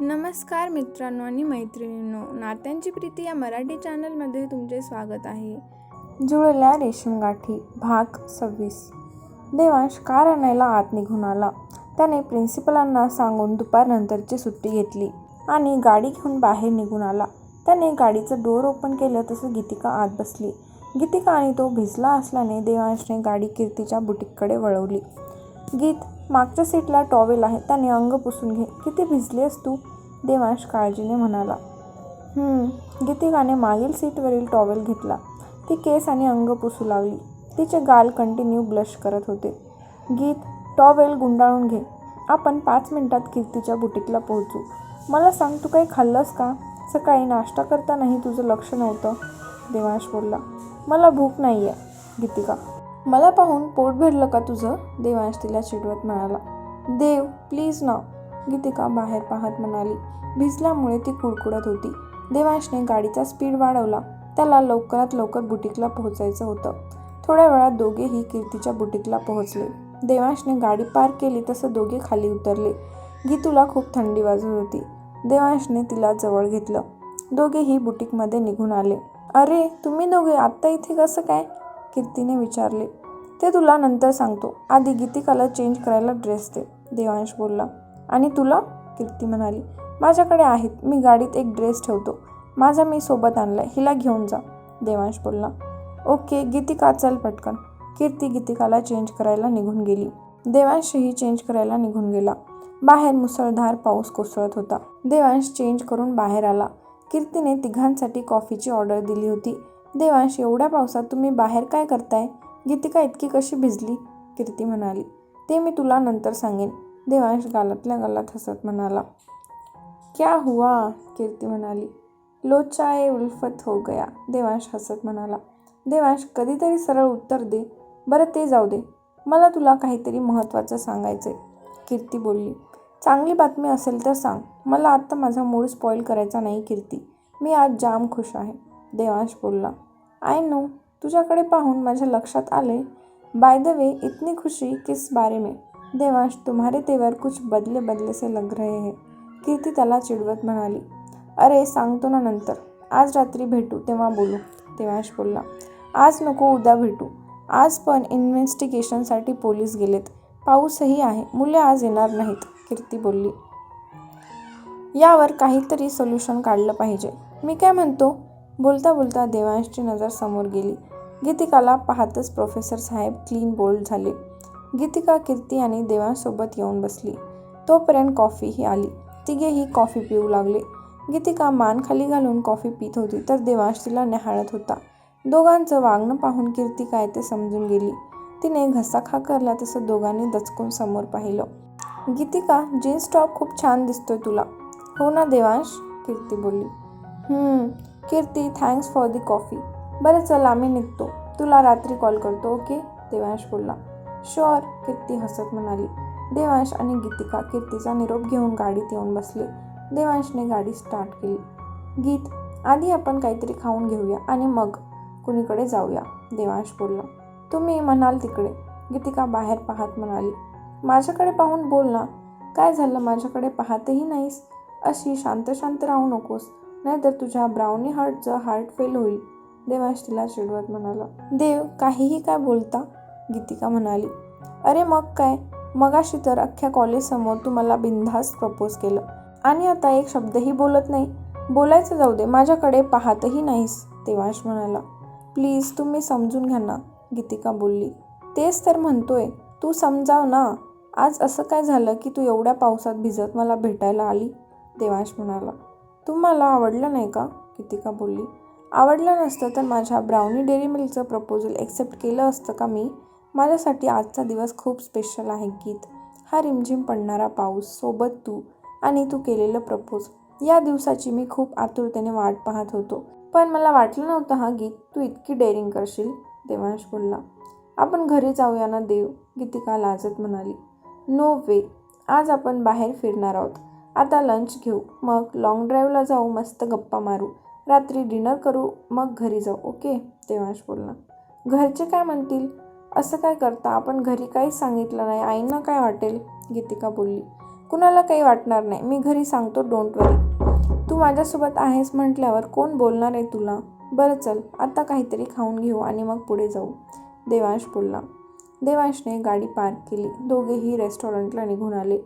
नमस्कार मित्रांनो आणि मैत्रिणींनो नात्यांची प्रीती या मराठी चॅनलमध्ये तुमचे स्वागत आहे. जुळल्या रेशीमगाठी भाग सव्वीस. देवांश कार आणायला आत निघून आला? त्याने प्रिन्सिपलांना सांगून दुपारनंतरची सुट्टी घेतली आणि गाडी घेऊन बाहेर निघून आला. त्याने गाडीचं डोअर ओपन केलं तसं गीतिका आत बसली. गीतिका आणि तो भिजला असल्याने देवांशने गाडी कीर्तीच्या बुटीककडे वळवली. गीत मागच्या सीटला टॉवेल आहे त्याने अंग पुसून घे. किती भिजलीस तू? देवांश काळजीने म्हणाला. गीतिकाने मागील सीटवरील टॉवेल घेतला. ती केस आणि अंग पुसू लागली. तिचे गाल कंटिन्यू ब्लश करत होते. गीत टॉवेल गुंडाळून घे. आपण पाच मिनिटात कीर्तीच्या बुटीकला पोहोचू. मला सांग तू काही खाल्लंस का? सकाळी नाश्ता करतानाही तुझं लक्ष नव्हतं. देवांश बोलला. मला भूक नाही आहे गीतिका. मला पाहून पोट भरलं का तुझं? देवांश तिला चिडवत म्हणाला. देव प्लीज ना. गीतिका बाहेर पाहत म्हणाली. भिजल्यामुळे ती कुडकुडत होती. देवांशने गाडीचा स्पीड वाढवला. त्याला लवकरात लवकर बुटीकला पोहोचायचं होतं. थोड्या वेळात दोघेही कीर्तीच्या बुटीकला पोहोचले. देवांशने गाडी पार्क केली तसं दोघे खाली उतरले. गीतूला खूप थंडी वाजत होती. देवांशने तिला जवळ घेतलं. दोघेही बुटीकमध्ये निघून आले. अरे तुम्ही दोघे आत्ता इथे कसं काय? कीर्तीने विचारले. ते तुला नंतर सांगतो. आधी गीतिकाला चेंज करायला ड्रेस दे देवांश बोलला. आणि तुला? कीर्ती म्हणाली. माझ्याकडे आहेत. मी गाडीत एक ड्रेस ठेवतो. माझा मी सोबत आणला हिला घेऊन जा देवांश बोलला. ओके गीतिका चल पटकन. कीर्ती गीतिकाला चेंज करायला निघून गेली. देवांशही चेंज करायला निघून गेला. बाहेर मुसळधार पाऊस कोसळत होता. देवांश चेंज करून बाहेर आला. कीर्तीने तिघांसाठी कॉफीची ऑर्डर दिली होती. देवांश एवढ्या पावसात तुम्ही बाहेर काय करताय? गीतिका इतकी कशी भिजली? कीर्ती म्हणाली. ते मी तुला नंतर सांगेन. देवांश गालातल्या गालात हसत म्हणाला. क्या हुआ? कीर्ती म्हणाली. लोचाए उल्फत हो गया. देवांश हसत म्हणाला. देवांश कधीतरी सरळ उत्तर दे. बरं ते जाऊ दे. मला तुला काहीतरी महत्त्वाचं सांगायचं आहे कीर्ती बोलली. चांगली बातमी असेल तर सांग. मला आत्ता माझा मूड स्पॉईल करायचा नाही कीर्ती. मी आज जाम खुश आहे. देवांश बोलला. आय नो तुझ्याकडे पाहून माझ्या लक्षात आले बाय द वे इतनी खुशी किस बारे में? देवांश तुम्हारे तेवर कुछ बदले बदले से लग रहे हैं. कीर्ती त्याला चिडवत म्हणाली अरे सांगतो ना नंतर. आज रात्री भेटू तेव्हा बोलू. देवांश बोलला आज नको उद्या भेटू. आज पण इन्व्हेस्टिगेशनसाठी पोलीस गेलेत. पाऊसही आहे मुले आज येणार नाहीत. कीर्ती बोलली यावर काहीतरी सोल्युशन काढलं पाहिजे. मी काय म्हणतो? बोलता बोलता देवांशची नजर समोर गेली. गीतिकाला पाहतच प्रोफेसर साहेब क्लीन बोल्ड झाले. गीतिका कीर्ती आणि देवांसोबत येऊन बसली. तोपर्यंत कॉफीही आली. तिघेही कॉफी पिऊ लागले. गीतिका मान खाली घालून कॉफी पित होती तर देवांश तिला न्याहाळत होता. दोघांचं वागणं पाहून कीर्ती काय ते समजून गेली. तिने घसा खाकरला तसं दोघांनी दचकून समोर पाहिलं. गीतिका जीन्स टॉप खूप छान दिसतोय तुला. हो ना देवांश कीर्ती बोलली. Kirti thanks for the coffee बरं चल आम्ही निघतो. तुला रात्री कॉल करतो ओके देवांश बोलला. शुअर कीर्ती हसत म्हणाली. देवांश आणि गीतिका कीर्तीचा निरोप घेऊन गाडीत येऊन बसले. देवांशने गाडी स्टार्ट केली. गीत आधी आपण काहीतरी खाऊन घेऊया आणि मग कुणीकडे जाऊया? देवांश बोलला. तुम्ही म्हणाल तिकडे. गीतिका बाहेर पाहत म्हणाली. माझ्याकडे पाहून बोल ना. काय झालं? माझ्याकडे पाहतही नाहीस. अशी शांत शांत राहू नकोस. नाहीतर तुझ्या ब्राउनी हार्टचं हार्ट फेल होईल. देवांश तिला चिडवत म्हणाला. देव काहीही काय बोलता? गीतिका म्हणाली. अरे मग काय? मगाशी तर अख्ख्या कॉलेजसमोर तू मला बिनधास्त प्रपोज केलं. आणि आता एक शब्दही बोलत नाही. बोलायचं जाऊ दे माझ्याकडे पाहतही नाहीस देवांश म्हणाला. प्लीज तुम्ही समजून घ्या ना गीतिका बोलली. तेच तर म्हणतोय तू समजाव ना. आज असं काय झालं की तू एवढ्या पावसात भिजत मला भेटायला आली? देवांश म्हणाला. तुम्हाला आवडलं नाही का? गीतिका बोलली. आवडलं नसतं तर माझ्या ब्राउनी डेअरी मिल्कचं प्रपोजल एक्सेप्ट केलं असतं का मी? माझ्यासाठी आजचा दिवस खूप स्पेशल आहे गीत. हा रिमझिम पडणारा पाऊस सोबत तू आणि तू केलेलं प्रपोज या दिवसाची मी खूप आतुरतेने वाट पाहत होतो. पण मला वाटलं नव्हतं हा गीत तू इतकी डेअरिंग करशील देवांश बोलला. आपण घरी जाऊया ना देव? गीतिका लाजत म्हणाली. No way. आज आपण बाहेर फिरणार आहोत. आता लंच घेऊ. मग लाँग ड्राईव्हला जाऊ मस्त गप्पा मारू. रात्री डिनर करू मग घरी जाऊ. ओके देवांश बोलला. घरचे काय म्हणतील? असं काय करता? आपण घरी काहीच सांगितलं नाही. आईंना काय वाटेल? गीतिका बोलली. कुणाला काही वाटणार नाही. मी घरी सांगतो डोंट वरी तू माझ्यासोबत आहेस म्हटल्यावर कोण बोलणार आहे तुला? बरं चल आता काहीतरी खाऊन घेऊ आणि मग पुढे जाऊ. देवांश बोलला. देवांशने गाडी पार्क केली. दोघेही रेस्टॉरंटला निघून आले.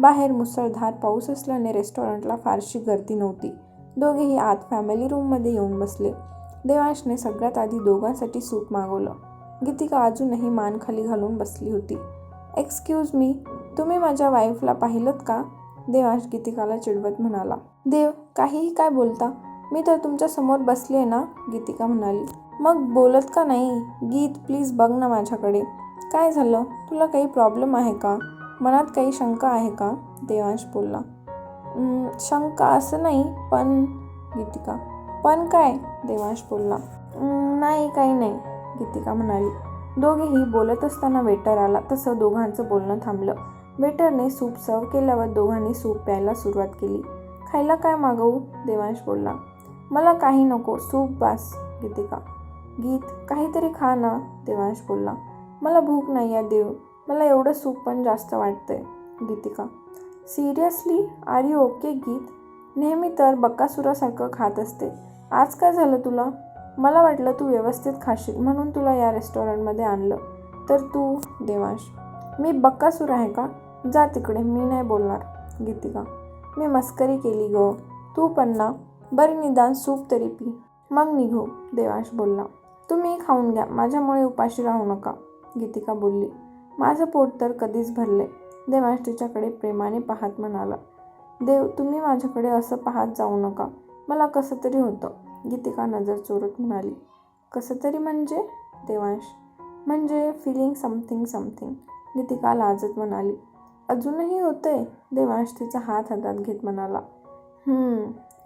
बाहेर मुसळधार पाऊस असल्याने रेस्टॉरंटला फारशी गर्दी नव्हती. दोघेही आत फॅमिली रूममध्ये येऊन बसले. देवांशने सगळ्यात आधी दोघांसाठी सूप मागवलं. गीतिका अजूनही मान खाली घालून बसली होती. एक्सक्यूज मी तुम्ही माझ्या वाईफला पाहिलं का? देवांश गीतिकाला चिडवत म्हणाला. देव काहीही काय बोलता? मी तर तुमच्यासमोर बसले ना? गीतिका म्हणाली. मग बोलत का नाही? गीत प्लीज बघ ना माझ्याकडे. काय झालं? तुला काही प्रॉब्लेम आहे का? मनात काही शंका आहे का? देवांश बोलला. शंका असं नाही पण गीतिका. पण काय? देवांश बोलला. नाही काही नाही गीतिका म्हणाली. दोघेही बोलत असताना वेटर आला. तसं दोघांचं बोलणं थांबलं. वेटरने सूप सर्व केल्यावर दोघांनी सूप प्यायला सुरुवात केली. खायला काय मागवू? देवांश बोलला. मला काही नको सूप बास गीतिका. गीत काहीतरी खा ना देवांश बोलला. मला भूक नाही आहे देव. मला एवढं सूप पण जास्त वाटतंय Gitika. Seriously are you okay Geet? नेहमी तर बक्कासुरासारखं खात असते. आज काय झालं तुला? मला वाटलं तू व्यवस्थित खाशील म्हणून तुला या रेस्टॉरंटमध्ये आणलं. तर तू देवांश मी बक्कासूर आहे का? जा तिकडे मी नाही बोलणार गीतिका. मी मस्करी केली ग. तू पण ना बरी निदान सूप तरी पी. मग निघू देवांश बोलला. तुम्ही खाऊन घ्या माझ्यामुळे उपाशी राहू नका गीतिका बोलली. माझं पोट तर कधीच भरले देवांश तिच्याकडे प्रेमाने पाहत म्हणाला देव तुम्ही माझ्याकडे असं पाहत जाऊ नका. मला कसं तरी होतं. गीतिका नजर चोरत म्हणाली कसं तरी म्हणजे? देवांश म्हणजे फिलिंग समथिंग समथिंग गीतिका लाजत म्हणाली अजूनही होतंय? देवांश तिचा हात हातात घेत म्हणाला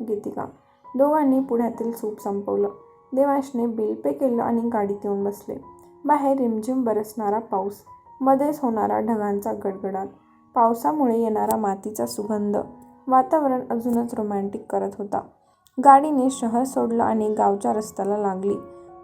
गीतिका दोघांनी पुढ्यातील सूप संपवलं. देवांशने बिल पे केलं आणि गाडीत येऊन बसले. बाहेर रिमझिम बरसणारा पाऊस. मध्येच होणारा ढगांचा गडगडाट पावसामुळे येणारा मातीचा सुगंध वातावरण अजूनच रोमॅन्टिक करत होता. गाडीने शहर सोडलं आणि गावच्या रस्त्याला लागली.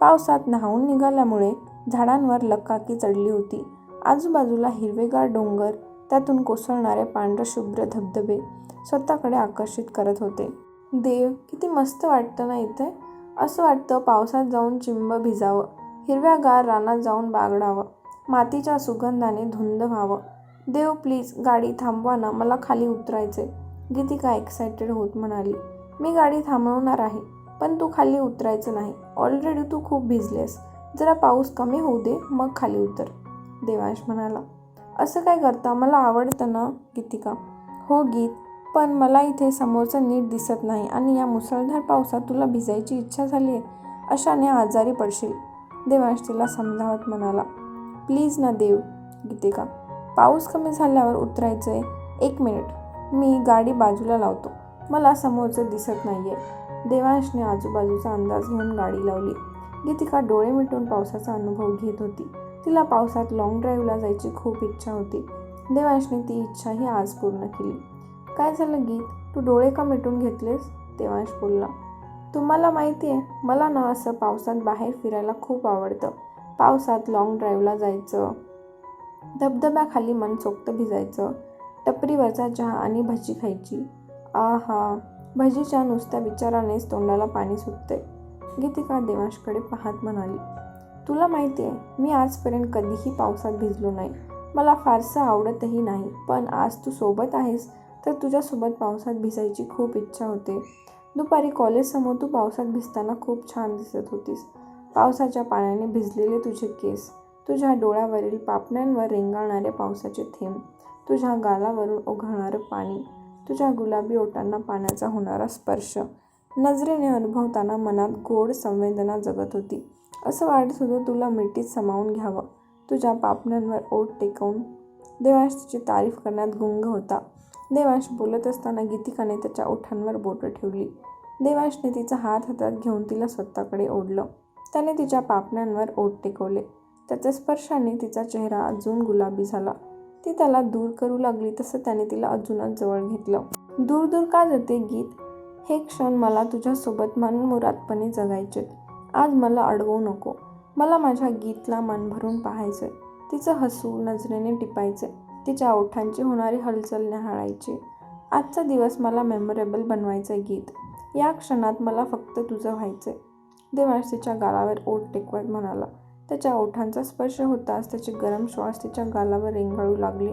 पावसात न्हावून निघाल्यामुळे झाडांवर लकाकी चढली होती. आजूबाजूला हिरवेगार डोंगर त्यातून कोसळणारे पांढरशुभ्र धबधबे स्वतःकडे आकर्षित करत होते. देव किती मस्त वाटतं ना इथे? असं वाटतं पावसात जाऊन चिंब भिजावं हिरव्यागार रानात जाऊन बागडावं. मातीच्या सुगंधाने धुंद व्हावं. देव प्लीज गाडी थांबवा ना मला खाली उतरायचे गीतिका एक्सायटेड होत म्हणाली मी गाडी थांबवणार आहे पण तू खाली उतरायचं नाही. ऑलरेडी तू खूप भिजलेस जरा पाऊस कमी होऊ दे मग खाली उतर. देवांश म्हणाला असं काय करता? मला आवडतं ना गीतिका. हो गीत पण मला इथे समोरचं नीट दिसत नाही आणि या मुसळधार पावसात तुला भिजायची इच्छा झाली आहे अशाने आजारी पडशील. देवांश तिला समजावत म्हणाला प्लीज ना देव गीतिका. पाऊस कमी झाल्यावर उतरायचं आहे एक मिनिट. मी गाडी बाजूला लावतो. मला समोरचं दिसत नाही आहे देवांशने आजूबाजूचा अंदाज घेऊन गाडी लावली. गीतिका डोळे मिटून पावसाचा अनुभव घेत होती. तिला पावसात लाँग ड्राईव्हला जायची खूप इच्छा होती. देवांशने ती इच्छाही आज पूर्ण केली. काय झालं गीत? तू डोळे का मिटून घेतलेस? देवांश बोलला. तुम्हाला माहिती आहे मला ना असं पावसात बाहेर फिरायला खूप आवडतं. पावसात लाँग ड्राईव्हला जायचं. धबधब्याखाली मनसोक्त भिजायचं. टपरीवरचा चहा आणि भजी खायची. आहा भजीच्या नुसत्या विचारानेच तोंडाला पाणी सुटते गीतिका देवांशकडे पाहत म्हणाली तुला माहिती आहे मी आजपर्यंत कधीही पावसात भिजलो नाही. मला फारसं आवडतही नाही पण आज तू सोबत आहेस तर तुझ्यासोबत पावसात भिजायची खूप इच्छा होते. दुपारी कॉलेजसमोर तू पावसात भिजताना खूप छान दिसत होतीस. पावसाच्या पाण्याने भिजलेले तुझे केस तुझ्या डोळ्यावरील पापण्यांवर रेंगाळणारे पावसाचे थेंब तुझ्या गालावरून ओघळणारं पाणी तुझ्या गुलाबी ओटांना पाण्याचा होणारा स्पर्श. नजरेने अनुभवताना मनात गोड संवेदना जगत होती. असं वाटत होतं तुला मिठीत समावून घ्यावं. तुझ्या पापण्यांवर ओठ टेकवून देवांश तिची तारीफ करण्यात गुंग होता. देवांश बोलत असताना गीतिकाने त्याच्या ओठांवर बोटं ठेवली. देवांशने तिचा हात हातात घेऊन तिला स्वतःकडे ओढलं. त्याने तिच्या पापण्यांवर ओठ टेकवले. त्याच्या स्पर्शाने तिचा चेहरा अजून गुलाबी झाला. ती त्याला दूर करू लागली तसं त्याने तिला अजूनच जवळ घेतलं. दूर दूर का जाते गीत? हे क्षण मला तुझ्यासोबत मनमुरातपणे जगायचे. आज मला अडवू नको. मला माझ्या गीतला मन भरून पाहायचं तिचं हसू नजरेने टिपायचे तिच्या ओठांची होणारी हलचल न्याहाळायची. आजचा दिवस मला मेमोरेबल बनवायचं गीत. या क्षणात मला फक्त तुझं व्हायचं देवांश तिच्या गालावर ओठ टेकवत म्हणाला. त्याच्या ओठांचा स्पर्श होताच त्याचे गरम श्वास तिच्या गालावर रेंगाळू लागले.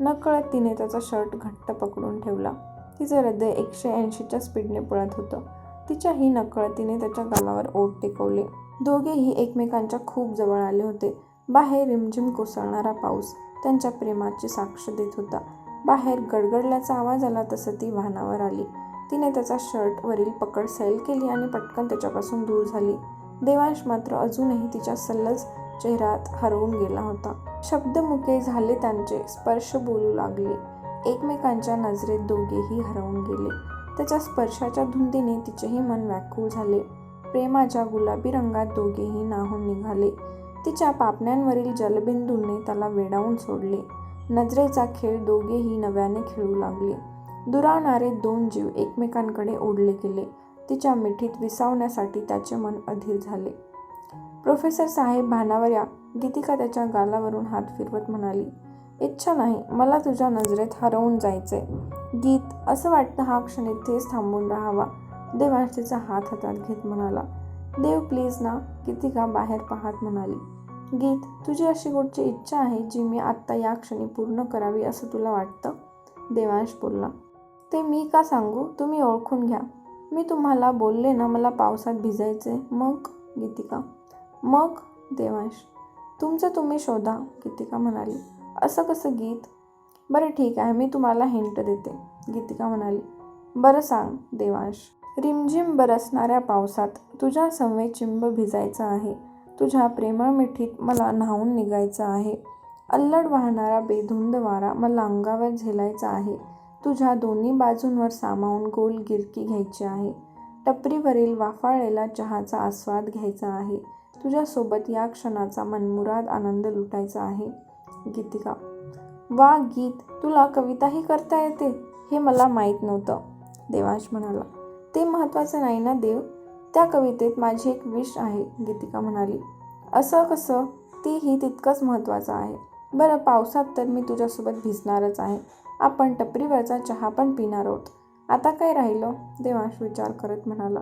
नकळत तिने त्याचा शर्ट घट्ट पकडून ठेवला. तिचं हृदय एकशे ऐंशीच्या स्पीडने पळत होतं. तिच्याही नकळतीने त्याच्या गालावर ओठ टेकवले. दोघेही एकमेकांच्या खूप जवळ आले होते. बाहेर रिमझिम कोसळणारा पाऊस त्यांच्या प्रेमाची साक्ष देत होता. बाहेर गडगडल्याचा आवाज आला तसं ती वाहनावर आली. तिने त्याचा शर्टवरील पकड सैल केली आणि पटकन त्याच्यापासून दूर झाली. देवांश मात्र अजूनही तिच्या सल्लज चेहऱ्यात हरवून गेला होता. शब्दमुके झाले त्यांचे स्पर्श बोलू लागले. एकमेकांच्या नजरेत दोघेही हरवून गेले. त्याच्या स्पर्शाच्या धुंदीने तिचेही मन व्याकुळ झाले. प्रेमाच्या गुलाबी रंगात दोघेही नाहून निघाले. तिच्या पापण्यांवरील जलबिंदूंनी त्याला वेडावून सोडले. नजरेचा खेळ दोघेही नव्याने खेळू लागले. दुरावणारे दोन जीव एकमेकांकडे ओढले गेले. तिच्या मिठीत विसावण्यासाठी त्याचे मन अधीर झाले. प्रोफेसर साहेब भानावर या गीतिका त्याच्या गालावरून हात फिरवत म्हणाली इच्छा नाही मला तुझ्या नजरेत हरवून जायचंय. गीत असं वाटतं हा क्षण इथेच थांबून राहावा. देवांश तिचा हात हातात घेत म्हणाला. देव प्लीज ना गीतिका बाहेर पाहत म्हणाली. गीत तुझी अशी कुठची इच्छा आहे जी मी आत्ता या क्षणी पूर्ण करावी असं तुला वाटतं? देवांश बोलला. ते मी का सांगू? तुम्ही ओळखून घ्या. मी तुम्हाला बोलले ना मला पावसात भिजायचे. मग? गीतिका. मग? देवांश. तुमचं तुम्ही शोधा गीतिका म्हणाली. असं कसं गीत? बरं ठीक आहे मी तुम्हाला हिंट देते गीतिका म्हणाली. बरं सांग देवांश. रिमझिम बरसणाऱ्या पावसात तुझ्या संवे चिंब भिजायचा आहे. तुझ्या प्रेमळ मिठीत मला न्हावून निघायचं आहे. अल्लड वाहणारा बेधुंद वारा मला अंगावर झेलायचा आहे. तुझ्या दोन्ही बाजूंवर सामावून गोल गिरकी घ्यायची आहे. टपरीवरील वाफाळलेला चहाचा आस्वाद घ्यायचा आहे. तुझ्यासोबत या क्षणाचा मनमुराद आनंद लुटायचा आहे. गीतिका वा गीत तुला कविताही करता येते? हे मला माहीत नव्हतं. देवांश म्हणाला ते महत्त्वाचं नाही ना देव? त्या कवितेत माझी एक विश आहे. गीतिका म्हणाली असं कसं? तीही तितकंच महत्त्वाचं आहे. बरं पावसात तर मी तुझ्यासोबत भिजणारच आहे. आपण टपरीवरचा चहा पण पिणार आहोत. आता काय राहिलं? देवांश विचार करत म्हणाला.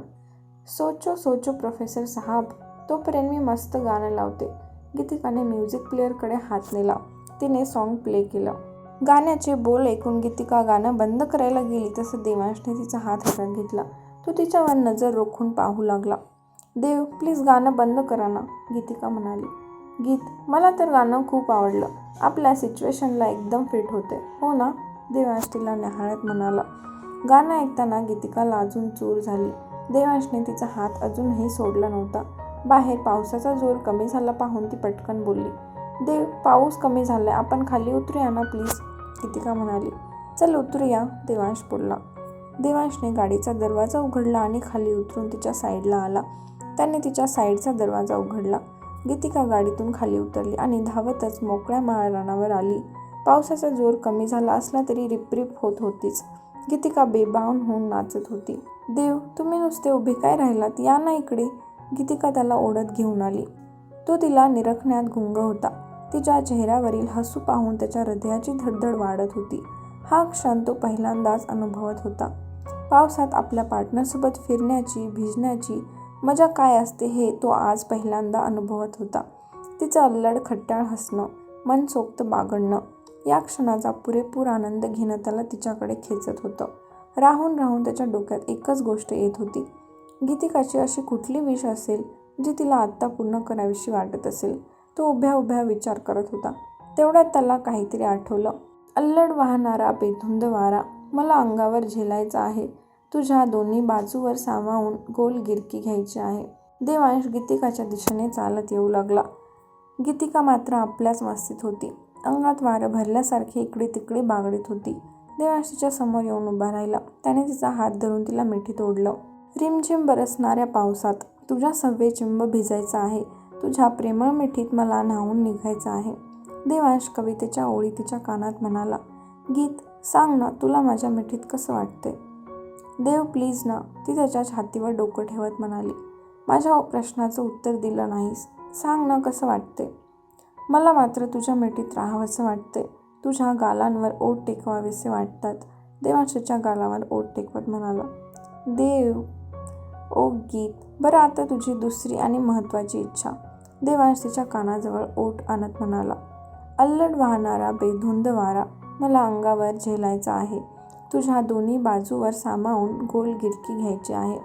सोचो सोचो प्रोफेसर साहब. तोपर्यंत मी मस्त गाणं लावते. गीतिकाने म्युझिक प्लेअरकडे हात नेला. तिने सॉन्ग प्ले केलं. गाण्याचे बोल ऐकून गीतिका गाणं बंद करायला गेली तसं देवांशने तिचा हात हातात घेतला. तो तिच्यावर नजर रोखून पाहू लागला. देव प्लीज गाणं बंद करा ना. गीतिका म्हणाली. गीत. मला तर गाणं खूप आवडलं. आपल्या सिच्युएशनला एकदम फिट होते. हो ना? देवांश तिला न्याहाळत म्हणाला. गाणं ऐकताना गीतिकाला अजून चूर झाली. देवांशने तिचा हात अजूनही सोडला नव्हता. बाहेर पावसाचा जोर कमी झाला पाहून ती पटकन बोलली देव पाऊस कमी झालाय. आपण खाली उतरूया ना प्लीज? गीतिका म्हणाली. चल उतरूया देवांश बोलला. देवांशने गाडीचा दरवाजा उघडला आणि खाली उतरून तिच्या साईडला आला. त्याने तिच्या साईडचा दरवाजा उघडला. गीतिका गाडीतून खाली उतरली आणि धावतच मोकळ्या माळरानावर आली. पावसाचा जोर कमी झाला असला तरी रिपरिप होत होतीच. गीतिका बेबावून होऊन नाचत होती. देव तुम्ही नुसते उभे काय राहिलात? या ना इकडे. गीतिका त्याला ओढत घेऊन आली. तो तिला निरखण्यात गुंग होता. तिच्या चेहऱ्यावरील हसू पाहून त्याच्या हृदयाची धडधड वाढत होती. हा क्षण तो पहिल्यांदाच अनुभवत होता. पावसात आपल्या पार्टनरसोबत फिरण्याची भिजण्याची मजा काय असते हे तो आज पहिल्यांदा अनुभवत होता. तिचं अल्लड खट्टाळ हसणं मनसोक्त बागडणं या क्षणाचा पुरेपूर आनंद घेणं त्याला तिच्याकडे खेचत होतं. राहून राहून त्याच्या डोक्यात एकच गोष्ट येत होती. गीतिकाची अशी कुठली विष असेल जी तिला आत्ता पूर्ण करावीशी वाटत असेल तो उभ्या उभ्या विचार करत होता. तेवढ्यात त्याला काहीतरी आठवलं. अल्लड वाहणारा बेधुंद वारा मला अंगावर झेलायचा आहे. तुझ्या दोन्ही बाजूवर सामावून गोल गिरकी घ्यायची आहे. देवांश गीतिकाच्या दिशेने चालत येऊ लागला. गीतिका मात्र आपल्याच मस्तीत होती. अंगात वारं भरल्यासारखी इकडे तिकडे बागडीत होती. देवांश तिच्या समोर येऊन उभा राहिला. त्याने तिचा हात धरून तिला मिठीत ओढलं रिमझिम बरसणाऱ्या पावसात तुझ्या सव्वे चिंब भिजायचा आहे. तुझ्या प्रेमळ मिठीत मला न्हावून निघायचं आहे. देवांश कवितेच्या ओळी तिच्या कानात म्हणाला गीत सांग ना तुला माझ्या मिठीत कसं वाटतंय? देव प्लीज ना ती त्याच्या छातीवर डोकं ठेवत म्हणाली. माझ्या प्रश्नाचं उत्तर दिलं नाहीस. सांग ना कसं वाटते मला मात्र तुझ्या मिठीत राहावंसं वाटते तुझ्या गालांवर ओट टेकवावेसे वाटतात. देवांशच्या गालावर ओट टेकवत म्हणाला देव ओ गीत बरं आता तुझी दुसरी आणि महत्त्वाची इच्छा. देवांशच्या कानाजवळ ओठ आणत म्हणाला अल्लड वाहणारा बेधुंद वारा मला अंगावर झेलायचा आहे. तुझ्या दोन्ही बाजूवर सामावून गोल गिरकी घ्यायची आहे.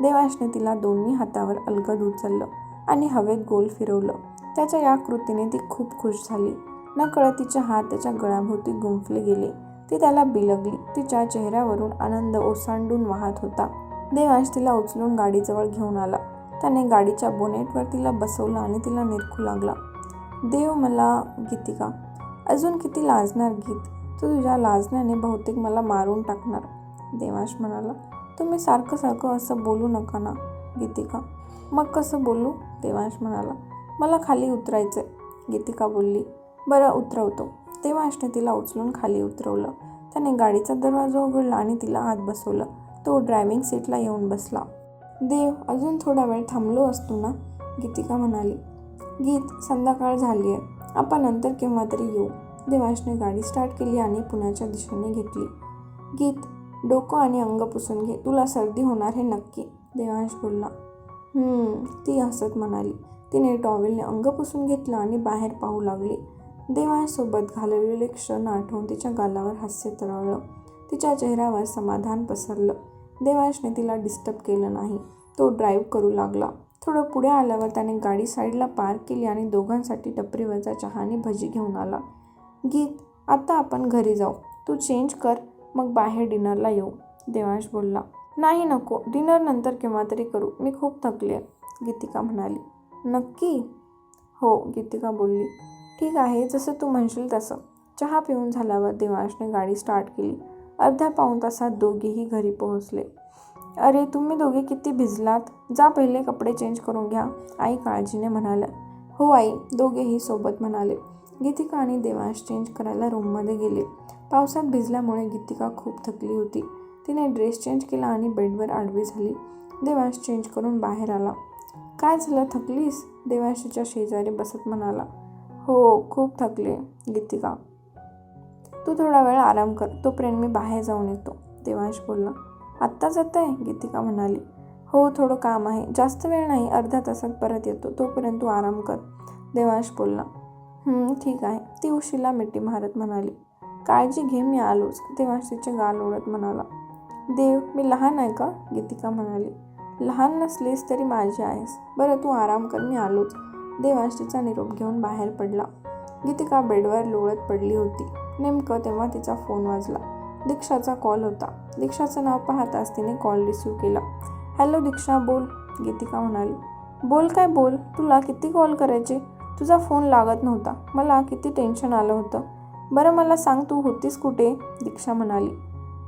देवाशने तिला दोन्ही हातावर अलगद उचललं आणि हवेत गोल फिरवलं. त्याच्या या कृतीने ती खूप खुश झाली. नकळत तिचे हात त्याच्या गळ्याभोवती गुंफले गेले. ती त्याला बिलगली. तिच्या चेहऱ्यावरून आनंद ओसांडून वाहत होता. देवांश तिला उचलून गाडीजवळ घेऊन आला. त्याने गाडीच्या बोनेटवर तिला बसवलं आणि तिला निरखू लागला. देव मला गीतिका. अजून किती लाजणार गीत? तू तुझ्या लाजण्याने बहुतेक मला मारून टाकणार देवांश म्हणाला. तुम्ही सारखं सारखं असं बोलू नका ना गीतिका. मग कसं बोलू? देवांश म्हणाला. मला खाली उतरायचं आहे गीतिका बोलली. बरं उतरवतो. देवांशने तिला उचलून खाली उतरवलं. त्याने गाडीचा दरवाजा उघडला आणि तिला आत बसवलं. तो ड्रायव्हिंग सीटला येऊन बसला. देव अजून थोडा वेळ थांबलो असतो ना? गीतिका म्हणाली. गीत संध्याकाळ झाली आहे आपण नंतर केव्हा तरी येऊ. देवांशने गाडी स्टार्ट केली आणि पुण्याच्या दिशेने घेतली. गीत डोकं आणि अंग पुसून घे. तुला सर्दी होणार हे नक्की देवांश बोलला. ती हसत म्हणाली. तिने टॉवेलने अंग पुसून घेतलं आणि बाहेर पाहू लागली. देवांशसोबत घालवलेले क्षण आठवून तिच्या गालावर हास्य तरळलं. तिच्या चेहऱ्यावर समाधान पसरलं. देवांशने तिला डिस्टर्ब केलं नाही. तो ड्राईव्ह करू लागला. थोडं पुढे आल्यावर त्याने गाडी साईडला पार्क केली आणि दोघांसाठी टपरीवरचा चहा आणि भजी घेऊन आला. गीत आता आपण घरी जाऊ. तू चेंज कर मग बाहेर डिनरला येऊ देवांश बोलला. नाही नको डिनर नंतर केव्हा तरी करू मी खूप थकले आहे गीतिका म्हणाली. नक्की? हो गीतिका बोलली. ठीक आहे जसं तू म्हणशील तसं. चहा पिऊन झाल्यावर देवांशने गाडी स्टार्ट केली. अर्ध्या पाऊण तासात दोघेही घरी पोहोचले. अरे तुम्ही दोघे किती भिजलात? जा पहिले कपडे चेंज करून घ्या आई काळजीने म्हणाल्या. हो आई दोघेही सोबत म्हणाले. गीतिका आणि देवांश चेंज करायला रूममध्ये गेले. पावसात भिजल्यामुळे गीतिका खूप थकली होती. तिने ड्रेस चेंज केला आणि बेडवर आडवी झाली. देवांश चेंज करून बाहेर आला. काय झालं? थकलीस? देवांशीच्या शेजारी बसत म्हणाला. हो खूप थकले गीतिका. तू थोडा वेळ आराम कर. तोपर्यंत मी बाहेर जाऊन येतो. देवांश बोलला. आत्ता जात आहे गीतिका म्हणाली. हो थोडं काम आहे. जास्त वेळ नाही. अर्ध्या तासात परत येतो. तोपर्यंत तू आराम कर. देवांश बोलला. ठीक आहे. ती उशीला मिठी मारत म्हणाली. काळजी घे मी आलोच. देवांश तिचे गाल ओढत म्हणाला. देव मी लहान आहे का? गीतिका म्हणाली. लहान नसलीस तरी माझी आहेस. बरं तू आराम कर मी आलोच. देवांशीचा निरोप घेऊन बाहेर पडला. गीतिका बेडवर लोळत पडली होती. नेमकं तेव्हा तिचा फोन वाजला. दीक्षाचा कॉल होता. दीक्षाचं नाव पाहताच तिने कॉल रिसीव केला. हॅलो दीक्षा बोल. गीतिका म्हणाली. बोल काय बोल? तुला किती कॉल करायचे? तुझा फोन लागत नव्हता. मला किती टेन्शन आलं होतं. बरं मला सांग तू होतीस कुठे? दीक्षा म्हणाली.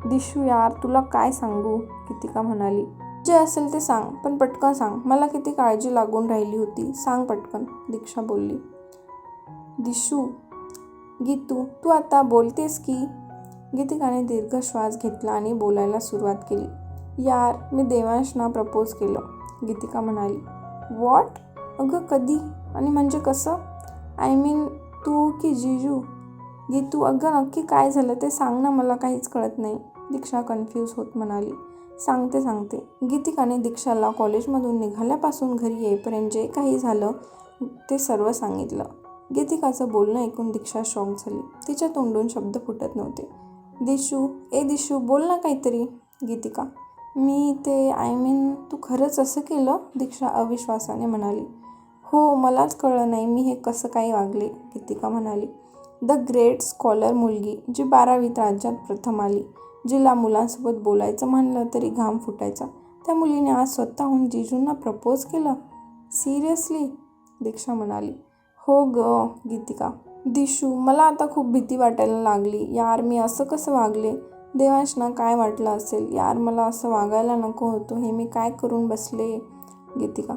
दिशू यार तुला काय सांगू? कितिका म्हणाली. जे असेल ते सांग पण पटकन सांग. मला किती काळजी लागून राहिली होती? सांग पटकन दीक्षा बोलली. दिशू गीतू तू आता बोलतेस की? गीतिकाने दीर्घ श्वास घेतला आणि बोलायला सुरुवात केली. यार मी देवांशना प्रपोज केलं गीतिका म्हणाली. वॉट अगं कधी? आणि म्हणजे कसं? आय मीन तू की जिजू? गीतू अगं नक्की काय झालं ते सांग ना मला काहीच कळत नाही. दीक्षा कन्फ्यूज होत म्हणाली. सांगते सांगते. गीतिकाने दीक्षाला कॉलेजमधून निघाल्यापासून घरी येईपर्यंत जे काही झालं ते सर्व सांगितलं. गीतिकाचं बोलणं ऐकून दीक्षा शॉक झाली. तिच्या तोंडून शब्द फुटत नव्हते. दिशू ए दिशू बोल ना काहीतरी. गीतिका मी ते आय मीन तू खरंच असं केलं? दीक्षा अविश्वासाने म्हणाली. हो मलाच कळलं नाही मी हे कसं काय वागले गीतिका म्हणाली. द ग्रेट स्कॉलर मुलगी जी बारावीत राज्यात प्रथम आली जिला मुलांसोबत बोलायचं म्हणलं तरी घाम फुटायचा. त्या मुलीने आज स्वतःहून जिजूंना प्रपोज केलं? सिरियसली? दीक्षा म्हणाली. हो ग गीतिका. दिशू मला आता खूप भीती वाटायला लागली. यार मी असं कसं वागले? देवांशना काय वाटलं असेल? यार मला असं वागायला नको होतो. हे मी काय करून बसले? गीतिका.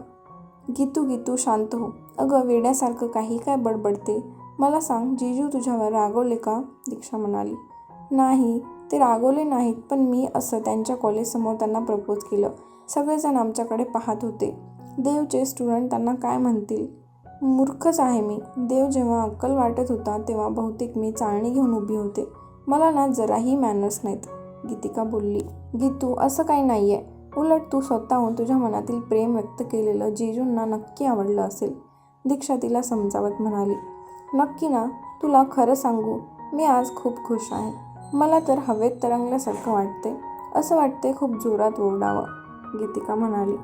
गीतू गीतू शांत हो. अगं वेड्यासारखं काही काय बडबडते? मला सांग जीजू तुझ्यावर रागवले का? दीक्षा म्हणाली. नाही ते रागवले नाहीत पण मी असं त्यांच्या कॉलेजसमोर त्यांना प्रपोज केलं. सगळेजण आमच्याकडे पाहत होते. देवचे स्टुडंट त्यांना काय म्हणतील? मूर्खच आहे मी. देव जेव्हा अक्कल वाटत होता तेव्हा बहुतेक मी चाळणी घेऊन उभी होते. मला ना जराही मॅनर्स नाहीत. गीतिका बोलली गीतू असं काही नाही आहे उलट तू स्वतःहून तुझ्या मनातील प्रेम व्यक्त केलेलं जीजूंना नक्की आवडलं असेल दीक्षा तिला समजावत म्हणाली. नक्की ना तुला खरं सांगू मी आज खूप खुश आहे. मला तर हवेत तरंगल्यासारखं वाटते असं वाटते खूप जोरात ओरडावं गीतिका म्हणाली.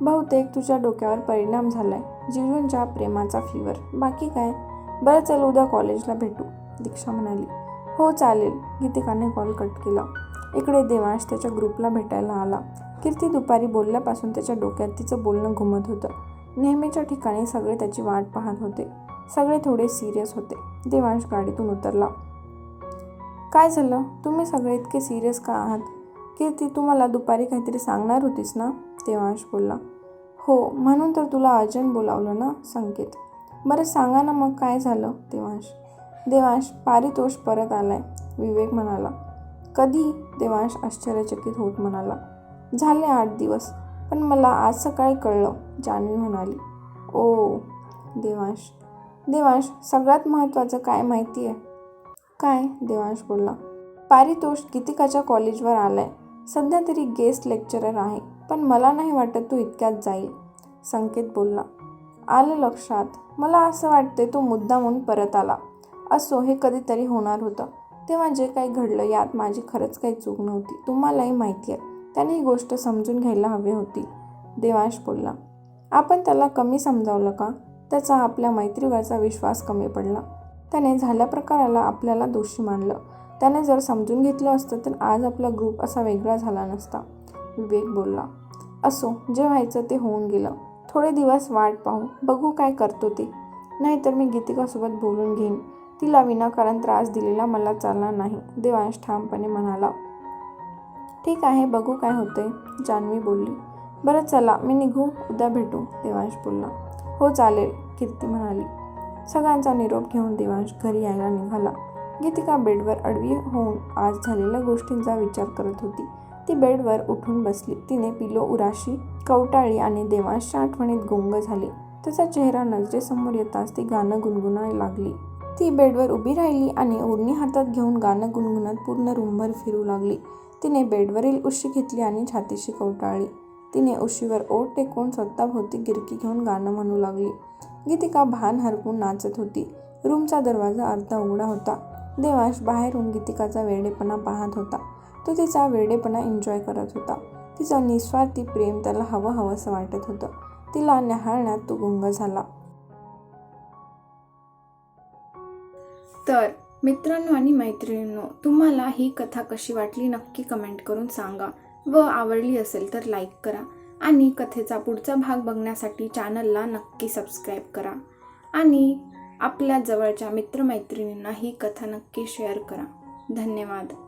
बहुतेक तुझ्या डोक्यावर परिणाम झालाय जिजूंच्या प्रेमाचा फिवर बाकी काय? बरं चल उद्या कॉलेजला भेटू दीक्षा म्हणाली. हो चालेल गीतिकाने कॉल कट केला. इकडे देवांश त्याच्या ग्रुपला भेटायला आला. कीर्ती दुपारी बोलल्यापासून त्याच्या डोक्यात तिचं बोलणं घुमत होतं. नेहमीच्या ठिकाणी सगळे त्याची वाट पाहत होते. सगळे थोडे सिरियस होते. देवांश गाडीतून उतरला. काय झालं? तुम्ही सगळे इतके सिरियस का आहात? कीर्ती तू मला दुपारी काहीतरी सांगणार होतीस ना? देवांश बोलला. हो म्हणून तर तुला अर्जंट बोलावलं ना? संकेत. बरं सांगा ना मग काय झालं? देवांश. देवांश पारितोष परत आलाय. विवेक म्हणाला. कधी? देवांश आश्चर्यचकित होत म्हणाला. झाले आठ दिवस पण मला आज सकाळी कळलं जान्हवी म्हणाली. ओ देवांश देवांश सगळ्यात महत्त्वाचं काय माहिती आहे काय? देवांश बोलला. पारितोष गीतिकाच्या कॉलेजवर आलाय. सध्या तरी गेस्ट लेक्चरर आहे पण मला नाही वाटत तू इतक्यात जाईल संकेत बोलला. आलं लक्षात. मला असं वाटते तो मुद्दामून परत आला. असो हे कधीतरी होणार होतं. तेव्हा जे काही घडलं यात माझी खरंच काही चूक नव्हती. तुम्हालाही माहिती आहे. त्याने ही गोष्ट समजून घ्यायला हवी होती. देवांश बोलला आपण त्याला कमी समजावलं का? त्याचा आपल्या मैत्रीवरचा विश्वास कमी पडला. त्याने झाल्या प्रकाराला आपल्याला दोषी मानलं. त्याने जर समजून घेतलं असतं तर आज आपला ग्रुप असा वेगळा झाला नसता. विवेक बोलला असो जे व्हायचं ते होऊन गेलं. थोडे दिवस वाट पाहू. बघू काय करतो ते. नाहीतर मी गीतिकासोबत बोलून घेईन. तिला विनाकारण त्रास दिलेला मला चालणार नाही. देवांश ठामपणे म्हणाला ठीक आहे बघू काय होते जान्हवी बोलली बरं चला मी निघू उद्या भेटू देवांश बोलला. हो चालेल कीर्ती म्हणाली. सगळ्यांचा निरोप घेऊन देवांश घरी यायला निघाला. गीतिका बेडवर अडवी होऊन आज झालेल्या गोष्टींचा विचार करत होती. ती बेडवर उठून बसली. तिने पिलो उराशी कवटाळी आणि देवांशच्या आठवणीत गुंग झाली. त्याचा चेहरा नजरेसमोर येताच ती गाणं गुणगुणायला लागली. ती बेडवर उभी राहिली आणि ओढणी हातात घेऊन गाणं गुणगुणत पूर्ण रूमभर फिरू लागली. तिने बेडवरील उशी घेतली आणि छातीशी कवटाळली. तिने उशीवर ओट टेकून स्वतःभोवती गिरकी घेऊन गाणं म्हणू लागली. गीतिका भान हरकून नाचत होती. रूमचा दरवाजा अर्धा उघडा होता. देवांश बाहेरून गीतिकाचा वेडेपणा पाहत होता. तो तिचा वेडेपणा एन्जॉय करत होता. तिचं निस्वार्थी प्रेम त्याला हवं हवंसं वाटत होतं. तिला न्याहाळण्यात तो गुंग झाला. तर मित्रांनो आणि मैत्रिणींनो तुम्हाला ही कथा कशी वाटली नक्की कमेंट करून सांगा व आवडली असेल तर लाईक करा आणि कथेचा पुढचा भाग बघण्यासाठी चॅनलला नक्की सबस्क्राईब करा आणि आपल्या जवळच्या मित्रमैत्रिणींना ही कथा नक्की शेअर करा. धन्यवाद.